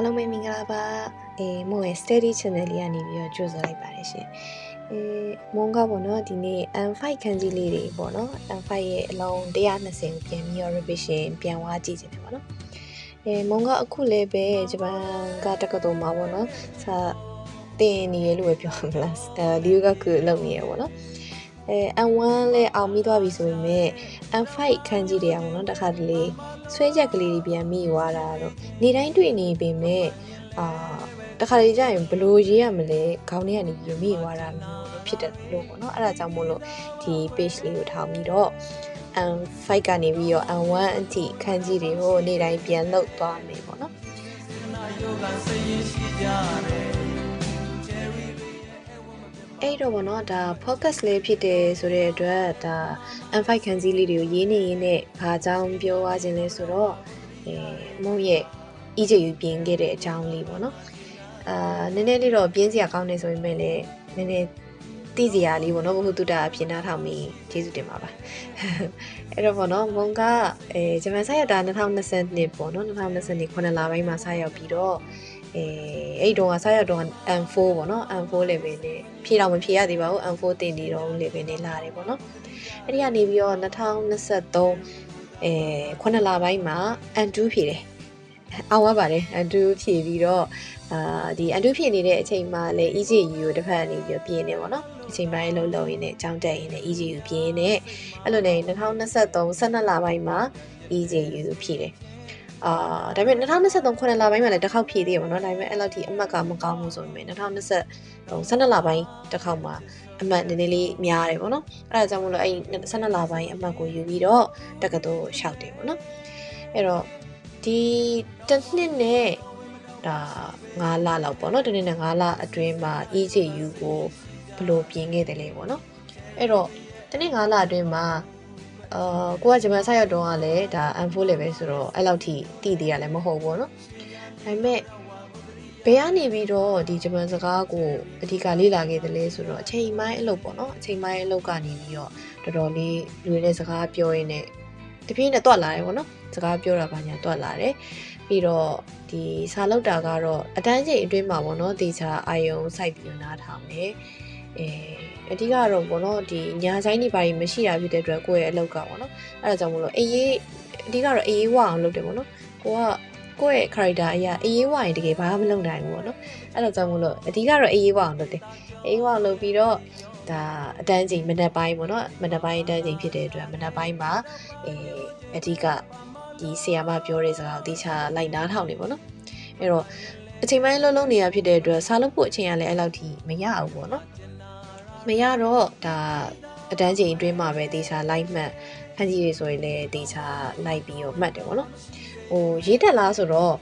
အားလုံးပဲမင်္ဂလာပါအေးမို့ရဲ့ steady channel လေးကနေပြီးတော့ကြိုဆိုလိုက်ပါတယ်ရှင်အေးမုံကပေါ့နော်ဒီနေ့ M5 ခန်းကြီးလေးတွေပေါ့နော် M5 ရဲ့အလုံး120ကိုပြန်ပြီးတော့ revision ပြန်ဝါကြည့်ချင်တယ်ပေါ့နော်အေးမုံကအခုလည်းပဲဂျပန်ကတက္ကသိုလ်မှာပေါ့နော်စာတင်နေရလို့ပဲပြောမလားအဲဒီကကလုပ်နေရပေါ့နော်အဲ M1 လဲအောင်ပြီးသွားပြီဆိုပေမဲ့ M5 ခန်းကြီးတွေကပေါ့နော်တခါတလေ ဆွဲချက်ကလေးတွေပြန်မိသွားတာတော့နေတိုင်းတွေ့နေပေမဲ့အာတခါလေကြာရင်ဘလို့ရေးရမလဲခေါင်းထဲကနေပြီးမိသွားတာမျိုးဖြစ်တယ်လို့ပေါ့နော်အဲ့ဒါကြောင့်မို့လို့ဒီ page လေးကိုထောင်ပြီးတော့ M5 ကနေပြီးတော့ M1 အထိခန်းကြီးတွေကိုနေတိုင်းပြန်လုတ်သွားမယ်ပေါ့နော် အဲ့တော့ဗောနော်ဒါ focus လေးဖြစ်တယ်ဆိုတဲ့အတွက်ဒါ M5 ခန်းကြီးလေးတွေကိုရေးနေရင်းနဲ့ဘာကြောင့်ပြောရခြင်းလဲဆိုတော့အဲမုံရဲ့ EJU ပြင်ခဲ့တဲ့အကြောင်းလေးပေါ့နော်အာနည်းနည်းလေးတော့ပြင်းစရာကောင်းနေဆိုပေမဲ့လည်းနည်းနည်းသိစရာလေးပေါ့နော်ဘုဟုတုတ္တအဖြစ်နားထောင်ပြီးကျေးဇူးတင်ပါပါအဲ့တော့ပေါ့နော်မုံကအဲဂျပန်ဆက်ရောက်တာ2020နှစ်ပေါ့နော်2020နှစ်9လပိုင်းမှာဆက်ရောက်ပြီးတော့ အဲအဲ့တုန်းကဆက်ရောက်တော့ M4 ပေါ့နော် M4 level နဲ့ဖြေတော့မဖြေရသေးပါဘူး M4 တင်နေတော့ level နဲ့လာတယ်ပေါ့နော်အဲ့ဒီကနေပြီးတော့2023အဲ9လပိုင်းမှာ N2 ဖြေတယ်အောင်ရပါတယ်အန်တူဖြည့်ပြီးတော့အာဒီအန်တူဖြည့်နေတဲ့အချိန်မှာလည်း EJU ကိုတစ်ဖက်နေပြီးတော့ပြင်နေပေါ့နော်အချိန်ပိုင်းလုံးလုံးရင်းနဲ့ကြောင်းတက်ရင်းနဲ့ EJU ပြင်နေအဲ့လိုနဲ့2023 12လပိုင်းမှာ EJU ဖြည့်တယ် အာဒါပေမဲ့2023ခုနှစ်လပိုင်းမှာလည်းတစ်ခေါက်ဖြည့်သေးရပါတော့ဒါပေမဲ့အဲ့လောက်ထိအမှတ်ကမကောင်းဘူးဆိုပေမဲ့2023 12လပိုင်းတစ်ခေါက်မှာအမှတ်နည်းနည်းလေးများတယ်ပေါ့နော်အဲ့ဒါကြောင့်မလို့အဲ့12လပိုင်းအမှတ်ကိုယူပြီးတော့တက္ကသိုလ်လျှောက်တယ်ပေါ့နော်အဲ့တော့ဒီတစ်နှစ်နဲ့ဒါ9လလောက်ပေါ့နော်တစ်နှစ်နဲ့9လအတွင်းမှာ EJU ကိုဘယ်လိုပြင်ခဲ့တယ်လဲပေါ့နော်အဲ့တော့တစ်နှစ်9လအတွင်းမှာ အာကိုကဂျပန်ဆက်ရောက်တော့ကလည်းဒါ M4 level ဆိုတော့အဲ့လောက်ထိတည်သေးရလည်းမဟုတ်ဘူးပေါ့နော်ဒါပေမဲ့ဘယ်ကနေပြီးတော့ဒီဂျပန်စကားကိုအဓိကလေ့လာခဲ့တယ်လဲဆိုတော့အချိန်ပိုင်းအလုပ်ပေါ့နော်အချိန်ပိုင်းအလုပ်ကနေပြီးတော့တော်တော်လေးလူတွေနဲ့စကားပြောရင်းနဲ့တပြေးနဲ့တွက်လာတယ်ပေါ့နော်စကားပြောတာပါညာတွက်လာတယ်ပြီးတော့ဒီစာလောက်တာကတော့အတန်းချိန်အတွင်းမှာပေါ့နော်တေချာအာယုံစိုက်ပြီးနားထောင်တယ် အဲအဓိကတော့ပေါ့နော်ဒီညာဆိုင်နေပါရင်မရှိတာဖြစ်တဲ့အတွက်ကိုယ့်ရဲ့အလုပ်ကပေါ့နော်အဲ့ဒါကြောင့်မလို့အေးရေးအဓိကတော့အေးရေးဝအောင်လုပ်တယ်ပေါ့နော်ကိုကကိုယ့်ရဲ့ character အရာအေးရေးဝရင်တကယ်ဘာမှမလုပ်နိုင်ဘူးပေါ့နော်အဲ့ဒါကြောင့်မလို့အဓိကတော့အေးရေးဝအောင်လုပ်တယ်အေးရေးဝအောင်လုပ်ပြီးတော့ဒါအတန်းချိန်မနက်ပိုင်းပေါ့နော်မနက်ပိုင်းအတန်းချိန်ဖြစ်တဲ့အတွက်မနက်ပိုင်းမှာအဲအဓိကဒီဆီယာမပြောတဲ့စကားကိုတေချာလိုက်နားထောင်နေပေါ့နော်အဲ့တော့အချိန်ပိုင်းလုံးလုံးနေရဖြစ်တဲ့အတွက်စားလို့ဖို့အချိန်ကလည်းအဲ့လောက်ထိမရဘူးပေါ့နော် မရတော့ဒါအတန်းချိန်အတွင်းမှာပဲတေချာလိုက်မှတ်ဖန်ကြီးတွေဆိုရင်လည်းတေချာလိုက်ပြီးတော့မှတ်တယ်ပေါ့နော်ဟိုရေးတက်လားဆိုတော့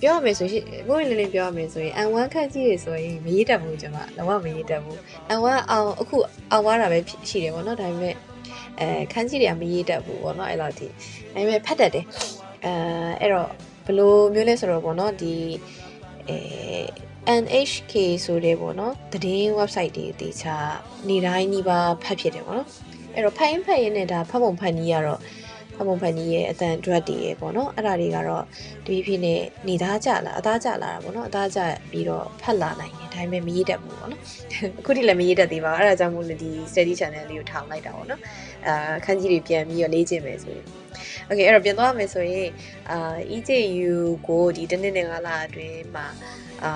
ပြောရမယ်ဆိုရင်ကိုယ်လေးလေးပြောရမယ်ဆိုရင် N1 ခန့်ကြီးတွေဆိုရင်မရေးတတ်ဘူးကျွန်မလုံးဝမရေးတတ်ဘူး N1 အောင်အခုအောင်သွားတာပဲရှိတယ်ပေါ့နော်ဒါပေမဲ့အဲခန်းကြီးတွေကမရေးတတ်ဘူးပေါ့နော်အဲ့လောက်ထိဒါပေမဲ့ဖတ်တတ်တယ်အဲအဲ့တော့ဘလို့မျိုးလဲဆိုတော့ပေါ့နော်ဒီအဲ NHK ဆိုတဲ့ပေါ့နော်သတင်း website တွေတေချာနေတိုင်းနီးပါးဖတ်ဖြစ်တယ်ပေါ့နော်အဲ့တော့ဖတ်ရင်ဖတ်ရင်နဲ့ဒါဖတ်ပုံဖတ်နည်းကတော့ဖတ်ပုံဖတ်နည်းရဲ့အတန် drug တွေရဲ့ပေါ့နော်အဲ့ဒါတွေကတော့တပည့်ဖြစ်နေနေသားကြလာအသားကြလာတာပေါ့နော်အသားကြပြီးတော့ဖတ်လာနိုင်တယ်ဒါပေမဲ့မရည်တတ်ဘူးပေါ့နော်အခုထိလည်းမရည်တတ်သေးပါဘူးအဲ့ဒါကြောင့်မို့လို့ဒီ study channel လေးကိုထောင်လိုက်တာပေါ့နော်အာခန်းကြီးတွေပြန်ပြီးတော့လေ့ကျင့်မယ်ဆိုရင် Okay အဲ့တော့ပြန်သွားမယ်ဆိုရင်အာ EJU ကိုဒီတစ်နှစ်နဲ့၅လအတွင်းမှာအာ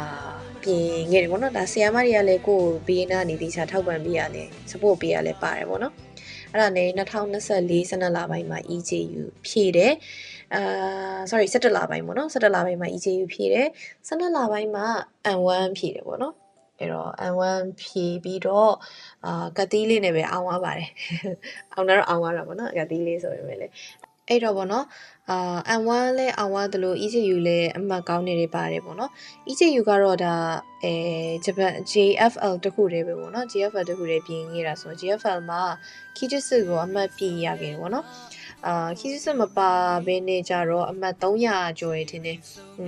ပြင်ခဲ့တယ်ပေါ့နော်ဒါဆီယာမတွေကလည်းကိုယ်ဘေးနားနေတေချာထောက်ပံ့ပေးရလဲ support ပေးရလဲပါတယ်ပေါ့နော်အဲ့ဒါနဲ့2024 12လပိုင်းမှာ EJU ဖြည့်တယ်အာ sorry 17လပိုင်းပေါ့နော်17လပိုင်းမှာ EJU ဖြည့်တယ်12လပိုင်းမှာ N1 ဖြည့်တယ်ပေါ့နော်အဲ့တော့ N1 ဖြည့်ပြီးတော့အာကတိလေးနဲ့ပဲအောင်သွားပါတယ်အောင်တော့အောင်သွားတာပေါ့နော်ကတိလေးဆိုရင်ပဲလေ အဲ့တော့ဗောနော်အာ M1 လဲအောင်သွားသလို ECU လဲအမှတ်ကောင်းနေတွေပါတယ်ဗောနော် ECU ကတော့ဒါအဲဂျပန် JFL တခုတည်းပဲဗောနော် JFL တခုတည်းပြင်ခဲ့တာဆို JFL မှာ Kijutsu ကိုအမှတ်ပြရခဲ့တယ်ဗောနော်အာ Kijutsu မပါဘဲနေကြတော့အမှတ်300ကျော်ရထင်တယ်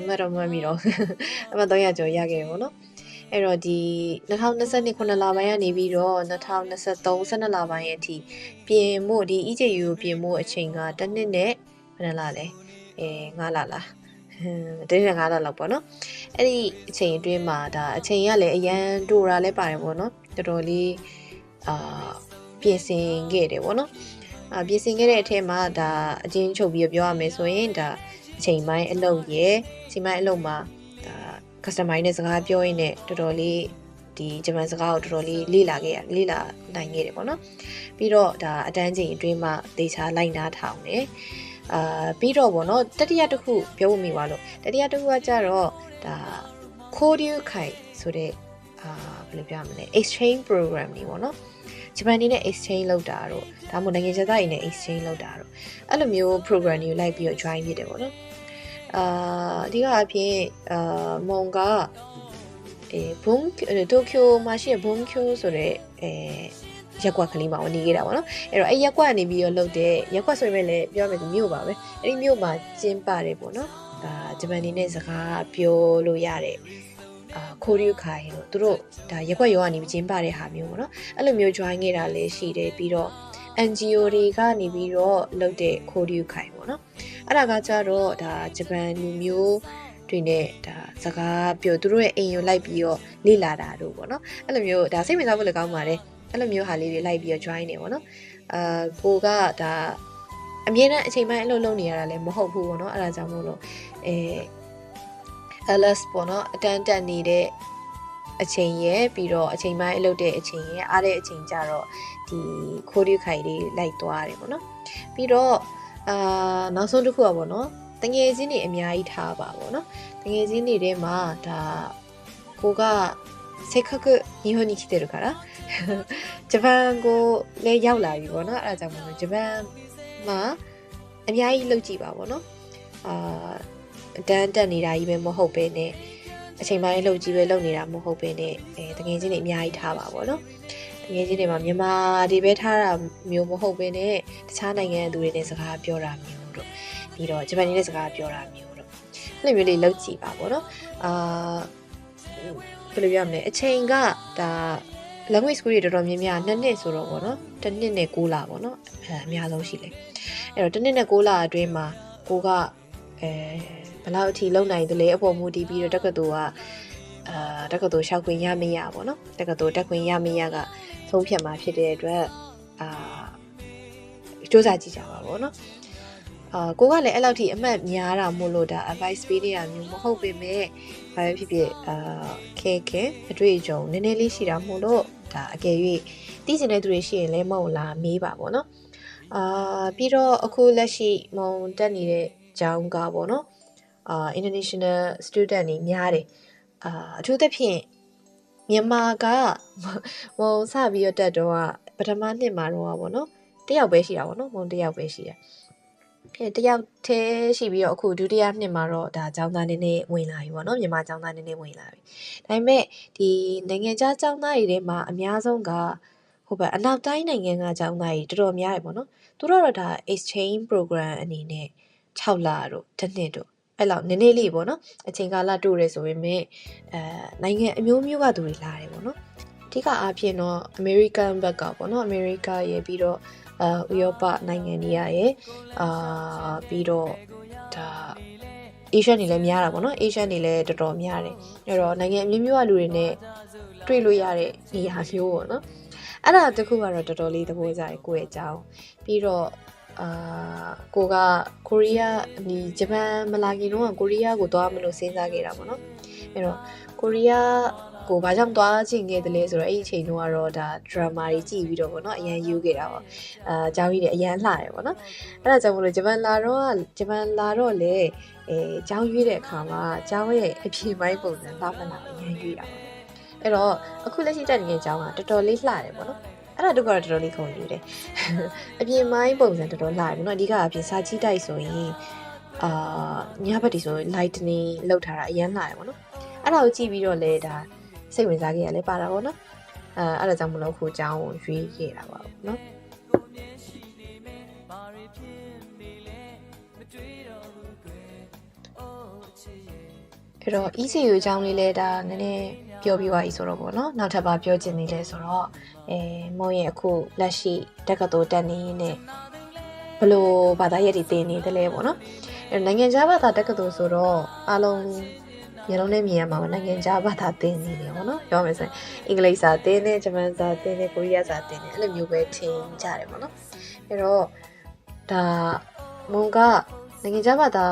မတော့မမီတော့အမှတ်300ကျော်ရခဲ့တယ်ဗောနော် အဲ့တော့ဒီ2022ခုနှစ်လပိုင်းကနေပြီးတော့2023 12လပိုင်းရဲ့အထိပြင်ဖို့ဒီ EJU ကိုပြင်ဖို့အချိန်ကတစ်နှစ်နဲ့ဘယ်နှလလဲအဲ9လလားတင်းနဲ့9လလောက်ပေါ့နော်အဲ့ဒီအချိန်အတွင်းမှာဒါအချိန်ကလည်းအရန်တိုတာလည်းပါတယ်ပေါ့နော်တော်တော်လေးအာပြင်ဆင်ခဲ့တယ်ပေါ့နော်အာပြင်ဆင်ခဲ့တဲ့အထက်မှာဒါအချင်းချုပ်ပြီးပြောရမယ်ဆိုရင်ဒါအချိန်ပိုင်းအလုပ်ရဲ့အချိန်ပိုင်းအလုပ်မှာဒါ customer နဲ့စကားပြောရင်းနဲ့တော်တော်လေးဒီဂျပန်စကားကိုတော်တော်လေးလေ့လာခဲ့ရလေ့လာနိုင်ခဲ့တယ်ပေါ့နော်ပြီးတော့ဒါအတန်းချိန်အတွင်းမှာသေချာလိုက်နားထောင်တယ်အာပြီးတော့ဗောနော်တတိယတစ်ခုပြောဖို့မိပါလို့တတိယတစ်ခုကကြတော့ဒါ Kodyu Kai ဆိုတဲ့အာဘယ်လိုပြောရမလဲ exchange program တွေပေါ့နော်ဂျပန်နေနဲ့ exchange လုပ်တာတော့ဒါမှမဟုတ်နိုင်ငံခြားသားတွေနဲ့ exchange လုပ်တာတော့အဲ့လိုမျိုး program တွေကိုလိုက်ပြီးတော့ join ဖြစ်တယ်ပေါ့နော် အာအဓိကအဖြစ်အာမုံကအဲဘုံတိုကျိုမှာရှိတဲ့ဘုံကျိုဆိုတဲ့အဲရက်ကွက်ကလေးမှာဝင်နေခဲ့တာပေါ့နော်အဲ့တော့အဲ့ရက်ကွက်ကနေပြီးတော့လုပ်တဲ့ရက်ကွက်ဆိုရင်လည်းပြောရမယ်ဒီမြို့ပါပဲအဲ့ဒီမြို့မှာကျင်းပါတယ်ပေါ့နော်ဒါဂျပန်နေနဲ့စကားပြောလို့ရတဲ့အာခိုရီခိုင်တို့သူတို့ဒါရက်ကွက်ရောကနေကျင်းပတဲ့ဟာမျိုးပေါ့နော်အဲ့လိုမျိုး join ခဲ့တာလည်းရှိတယ်ပြီးတော့ NGO တွေကနေပြီးတော့လုပ်တဲ့ခိုရီခိုင်ပေါ့နော် အဲ့ဒါကကြတော့ဒါဂျပန်လူမျိုးတွေနဲ့ဒါစကားပြောသူတို့ရဲ့အိမ်ကိုလိုက်ပြီးတော့လေ့လာတာတို့ပေါ့နော်အဲ့လိုမျိုးဒါစိတ်ဝင်စားဖို့လည်းကောင်းပါတယ်အဲ့လိုမျိုးဟာလေးတွေလိုက်ပြီးတော့ join နေပေါ့နော်အာကိုကဒါအမြဲတမ်းအချိန်ပိုင်းအလုပ်လုပ်နေရတာလည်းမဟုတ်ဘူးပေါ့နော်အဲ့ဒါကြောင့်မို့လို့အဲ LS ပေါ့နော်အတန်းတက်နေတဲ့အချိန်ရဲ့ပြီးတော့အချိန်ပိုင်းအလုပ်တဲ့အချိန်ရဲ့အားတဲ့အချိန်ကြတော့ဒီခိုးရီခိုင်လေးလိုက်သွားတယ်ပေါ့နော်ပြီးတော့ အာနောက်ဆုံးတစ်ခုอ่ะပေါ့နော်တငယ်ချင်းတွေအများကြီးထားပါပေါ့နော်တငယ်ချင်းတွေထဲမှာဒါကိုကせっかく日本に来てるからဂျပန်ကိုလည်းရောက်လာပြီပေါ့နော်အဲ့ဒါကြောင့်မို့လို့ဂျပန်မှာအများကြီးလုပ်ကြည့်ပါပေါ့နော်အာအတန်းတက်နေတာကြီးပဲမဟုတ်ပဲနဲ့အချိန်ပိုင်းလှုပ်ကြီးပဲလုပ်နေတာမဟုတ်ပဲနဲ့အဲတကယ်ချင်းတွေအများကြီးထားပါပေါ့နော် တကယ်ချင်းတွေမှာမြန်မာတွေပဲထားတာမျိုးမဟုတ်ပဲနဲ့တခြားနိုင်ငံသူတွေနဲ့စကားပြောတာမျိုးတို့ပြီးတော့ဂျပန်တွေနဲ့စကားပြောတာမျိုးတို့အဲ့လိုမျိုးလေးလုပ်ကြည့်ပါပေါ့နော်အာဘယ်လိုပြောရမလဲအချိန်ကဒါ language school တွေတော်တော်များများနှစ်နှစ်ဆိုတော့ဗောနော်တစ်နှစ်နဲ့6လဗောနော်အဲအများဆုံးရှိလေအဲ့တော့တစ်နှစ်နဲ့6လအတွင်းမှာကိုကအဲဘယ်လောက်အထိလုံနိုင်သလဲအပေါ်မူတည်ပြီးတော့တက္ကသိုလ်ကအာတက္ကသိုလ်လျှောက်ခွင့်ရမရဗောနော်တက္ကသိုလ်တက်ခွင့်ရမရက သုံးဖြတ်မှာဖြစ်တဲ့အတွက်အာစ조사ကြည့်ကြပါဗောနော်အာကိုကလည်းအဲ့လောက်ထိအမှတ်များတာမို့လို့ဒါ advice ပေးနေရမျိုးမဟုတ်ပေမဲ့ဘာပဲဖြစ်ဖြစ်အာခဲခဲအတွေ့အကြုံနည်းနည်းလေးရှိတာမို့လို့ဒါအကယ်၍သိကျင်တဲ့သူတွေရှိရင်လည်းမဟုတ်လားမေးပါပေါ့နော်အာပြီးတော့အခုလက်ရှိမုံတက်နေတဲ့ကျောင်းကပေါ့နော်အာ international student တွေများတယ်အာအထူးသဖြင့် မြန်မာကမုံစပြီးတော့တက်တော့ပထမနှစ်မှာတော့ပေါ့နော်တယောက်ပဲရှိတာပေါ့နော်မုံတယောက်ပဲရှိတယ်အဲတယောက်တည်းရှိပြီးတော့အခုဒုတိယနှစ်မှာတော့ဒါចောင်းသားနည်းနည်းဝင်လာပြီပေါ့နော်မြန်မာចောင်းသားနည်းနည်းဝင်လာပြီဒါပေမဲ့ဒီနိုင်ငံခြားចောင်းသားတွေထဲမှာအများဆုံးကဟိုဘက်အနောက်တိုင်းနိုင်ငံကចောင်းသားတွေတော်တော်များတယ်ပေါ့နော်သူတို့တော့ဒါ exchange program အနေနဲ့6လတို့တစ်နှစ်တို့ အဲ့လောက်နည်းနည်းလေးပေါ့နော်အချိန်ကာလတိုးရဲဆိုပေမဲ့အဲနိုင်ငံအမျိုးမျိုးကသူတွေလာတယ်ပေါ့နော်အဓိကအားဖြင့်တော့ American ဘက်ကပေါ့နော် America ရဲ့ပြီးတော့အာဥရောပနိုင်ငံတွေရရဲ့အာပြီးတော့ဒါ Asian တွေလည်းများတာပေါ့နော် Asian တွေလည်းတော်တော်များတယ်အဲ့တော့နိုင်ငံအမျိုးမျိုးကလူတွေနဲ့တွေ့လို့ရတဲ့နေရာမျိုးပေါ့နော်အဲ့ဒါတခုကတော့တော်တော်လေးသဘောကျတယ်ကိုယ့်ရဲ့အကြောင်းပြီးတော့ အာကိုကကိုရီးယားဒီဂျပန်မလာခင်တော့ကိုရီးယားကိုသွားမလို့စဉ်းစားခဲ့တာပေါ့နော်အဲ့တော့ကိုရီးယားကိုဘာကြောင့်သွားချင်ခဲ့တယ်လဲဆိုတော့အဲ့ဒီအချိန်တုန်းကတော့ဒါ drama တွေကြည့်ပြီးတော့ပေါ့နော်အရန်ယူခဲ့တာပေါ့အာအကြောင်းကြီးတွေအရန်လှတယ်ပေါ့နော်အဲ့ဒါကြောင့်မလို့ဂျပန်လာတော့ဂျပန်လာတော့လေအဲအကြောင်းရွေးတဲ့အခါမှာအကြောင်းရဲ့အပြင်ပိုင်းပုံစံလာမလာအရန်ရွေးတာပေါ့အဲ့တော့အခုလက်ရှိတက်နေတဲ့အကြောင်းကတော်တော်လေးလှတယ်ပေါ့နော် အဲ့ဒါတို့ကတော့တော်တော်လေးခုံယူတယ်အပြင်ပိုင်းပုံစံတော်တော်လှတယ်ပေါ့နော်အဓိကအပြင်စာကြည့်တိုက်ဆိုရင်အာညဘက်ဒီဆို lightning လောက်ထားတာအရန်လှတယ်ပေါ့နော်အဲ့ဒါကိုကြည့်ပြီးတော့လေဒါစိတ်ဝင်စားခဲ့ရလဲပါတာပေါ့နော်အဲအဲ့ဒါကြောင့်မလို့ခုအကြောင်းကိုရွေးခဲ့တာပါပေါ့နော်အဲ့တော့ ECU အကြောင်းလေးလဲဒါနည်းနည်း ပြောပြသွားပြီဆိုတော့ပေါ့နော်နောက်ထပ်ပါပြောချင်နေလဲဆိုတော့အဲမုံရဲ့အခုလက်ရှိတက္ကသိုလ်တက်နေနေဘလို့ဘာသာရပ်တွေသင်နေတယ်လဲပေါ့နော်အဲနိုင်ငံခြားဘာသာတက္ကသိုလ်ဆိုတော့အားလုံးမျိုးလုံးနဲ့မြင်ရမှာပါနိုင်ငံခြားဘာသာသင်နေတယ်ပေါ့နော်ပြောမယ်ဆိုရင်အင်္ဂလိပ်စာသင်တယ်ဂျပန်စာသင်တယ်ကိုရီးယားစာသင်တယ်အဲ့လိုမျိုးပဲထင်ကြတယ်ပေါ့နော်အဲ့တော့ဒါမုံကနိုင်ငံခြားဘာသာ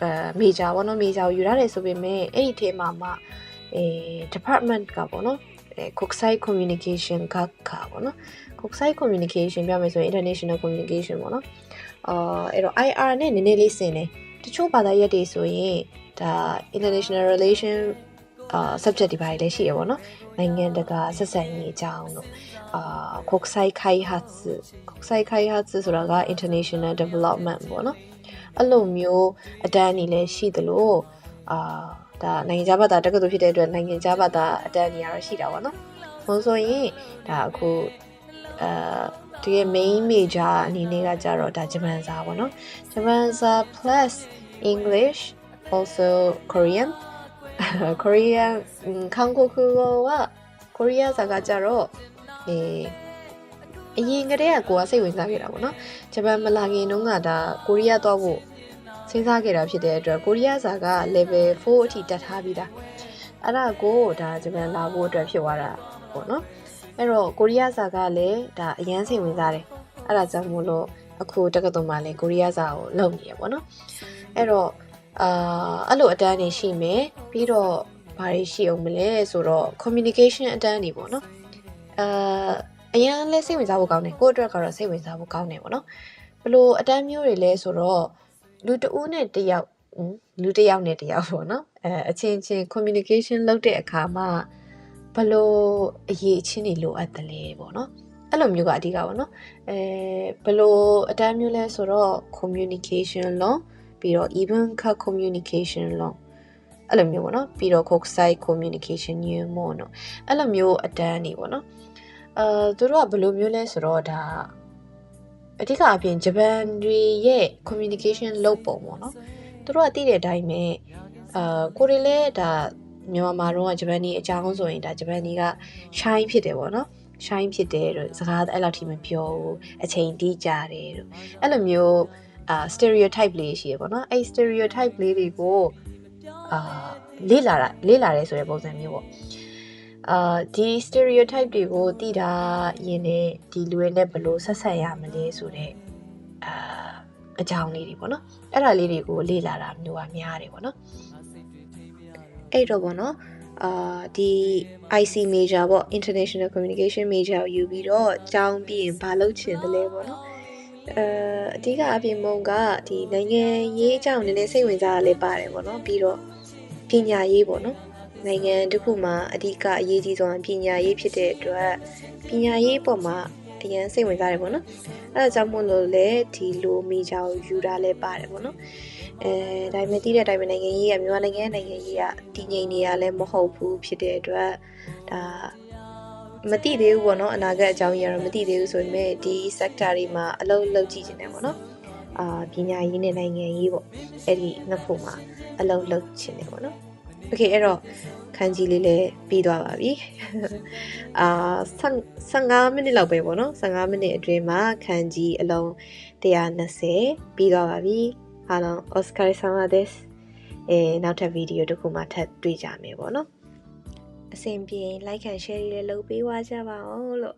အဲမေဂျာပေါ့နော်မေဂျာကိုယူရတယ်ဆိုပေမဲ့အဲ့ဒီအထဲမှာမှ အဲ department ကပေါ့နော်အဲ Koksai communication ကကပေါ့နော် Koksai communication ပြောမယ်ဆိုရင် international communication ပေါ့နော်အာအဲ့တော့ IR နဲ့နည်းနည်းလေးဆင်တယ်တချို့ဘာသာရပ်တွေဆိုရင်ဒါ international relation အာ subject တွေပါတယ်လည်းရှိရပါတော့နိုင်ငံတကာဆက်ဆံရေးအကြောင်းတို့အာ Koksai Kaihatsu Koksai Kaihatsu ဆိုတာက international development ပေါ့နော်အဲ့လိုမျိုးအတန်းနေလည်းရှိသလိုအာ ဒါနိုင်ငံခြားဘာသာတက္ကသိုလ်ဖြစ်တဲ့အတွက်နိုင်ငံခြားဘာသာအတန်းနေရာတော့ရှိတာပေါ့နော်ဘုံဆိုရင်ဒါအခုအာတကယ် main major အနေနဲ့ကကြတော့ဒါဂျပန်စာပေါ့နော်ဂျပန်စာ plus English also Korean Korean 韓国語はコリアစာကကြတော့အဲအရင်ကတည်းကကိုကစိတ်ဝင်စားခဲ့တာပေါ့နော်ဂျပန်မလာခင်တုန်းကဒါကိုရီးယားသွားဖို့ စဉ်းစားခဲ့တာဖြစ်တဲ့အတွက်ကိုရီးယားစာက level 4အထိတက်ထားပြီးသားအဲ့ဒါကိုဒါဂျပန်လာဖို့အတွက်ဖြစ်သွားတာပေါ့နော်အဲ့တော့ကိုရီးယားစာကလည်းဒါအရန်စိတ်ဝင်စားတယ်အဲ့ဒါကြောင့်မို့လို့အခုတက္ကသိုလ်မှာလည်းကိုရီးယားစာကိုလုပ်နေရပေါ့နော်အဲ့တော့အာအဲ့လိုအတန်းနေရှိမယ်ပြီးတော့ဘာတွေရှိအောင်မလဲဆိုတော့ communication အတန်းနေပေါ့နော်အာအရင်လဲစိတ်ဝင်စားဖို့ကောင်းတယ်ကိုယ့်အတွက်ကတော့စိတ်ဝင်စားဖို့ကောင်းတယ်ပေါ့နော်ဘလို့အတန်းမျိုးတွေလဲဆိုတော့ လူတဦးနဲ့တယောက်လူတယောက်နဲ့တယောက်ပေါ့နော်အဲအချင်းချင်း communication လုပ်တဲ့အခါမှာဘလို့အရေးအချင်းတွေလိုအပ်တယ်လေပေါ့နော်အဲ့လိုမျိုးကအဓိကပေါ့နော်အဲဘလို့အတန်းမျိုးလဲဆိုတော့ communication လုံးပြီးတော့ even cut communication လုံးအဲ့လိုမျိုးပေါ့နော်ပြီးတော့ side communication ညမို့နော်အဲ့လိုမျိုးအတန်းနေပေါ့နော်အဲသူတို့ကဘယ်လိုမျိုးလဲဆိုတော့ဒါ အဓိကအပြင်ဂျပန်တွေရဲ့ communication လုပ်ပုံပေါ့နော်သူတို့ကသိတဲ့အတိုင်းပဲအာကိုရီလည်းဒါမြန်မာမှာတော့ဂျပန်နီအကြောင်းဆိုရင်ဒါဂျပန်နီက shine ဖြစ်တယ်ပေါ့နော် shine ဖြစ်တယ်လို့စကားအဲ့လောက်ထိမပြောဘူးအချိန်တီးကြတယ်လို့အဲ့လိုမျိုးအာ stereotype လေးရှိရပေါ့နော်အဲ့ stereotype လေးတွေကိုအာလေ့လာတာလေ့လာရဲဆိုတဲ့ပုံစံမျိုးပေါ့ အာဒီ stereotype တွေကိုသိတာရင်လည်းဒီလူတွေနဲ့ဘယ်လိုဆက်ဆက်ရမလဲဆိုတဲ့အာအကြောင်းလေးတွေပေါ့နော်အဲ့ဒါလေးတွေကိုလေ့လာတာမျိုးကများတယ်ပေါ့နော်အဲ့တော့ပေါ့နော်အာဒီ IC major ပေါ့ International Communication major ကိုယူပြီးတော့ကျောင်းပြီးရင်ဘာလုပ်ချင်တယ်လဲပေါ့နော်အဲအဓိကအပြင်မုံကဒီနိုင်ငံရေးအကြောင်းနည်းနည်းစိတ်ဝင်စားရလဲပါတယ်ပေါ့နော်ပြီးတော့ပညာရေးပေါ့နော် နိုင်ငံတစ်ခုမှာအဓိကအရေးကြီးဆုံးပညာရေးဖြစ်တဲ့အတွက်ပညာရေးပေါ်မှာအရင်စိတ်ဝင်စားတယ်ပေါ့နော်အဲဒါကြောင့်မို့လို့လေဒီလိုမီဂျာကိုယူတာလဲပါတယ်ပေါ့နော်အဲဒါပေမဲ့တည်တဲ့အတိုင်းပဲနိုင်ငံရေးကမြန်မာနိုင်ငံရဲ့နိုင်ငံရေးကတည်ငြိမ်နေရလဲမဟုတ်ဘူးဖြစ်တဲ့အတွက်ဒါမတိသေးဘူးပေါ့နော်အနာဂတ်အကြောင်းကြီးကတော့မတိသေးဘူးဆိုပေမဲ့ဒီ sector တွေမှာအလုပ်လုပ်ကြည့်နေတယ်ပေါ့နော်အာပညာရေးနဲ့နိုင်ငံရေးပေါ့အဲ့ဒီနှစ်ခုမှာအလုပ်လုပ်ချင်တယ်ပေါ့နော် โอเคအဲ့တော့ခန်းကြီးလေးလည်းပြီးသွားပါပြီအာ15မိနစ်လောက်ပဲပေါ့နော်15မိနစ်အတွင်းမှာခန်းကြီးအလုံး120ပြီးသွားပါပြီအားလုံး Oscar Sama des အဲနောက်ထပ်ဗီဒီယိုတစ်ခုမှထပ်တွေ့ကြမယ်ပေါ့နော်အဆင်ပြေ like and share လေးလည်းလုပ်ပေးသွားကြပါအောင်လို့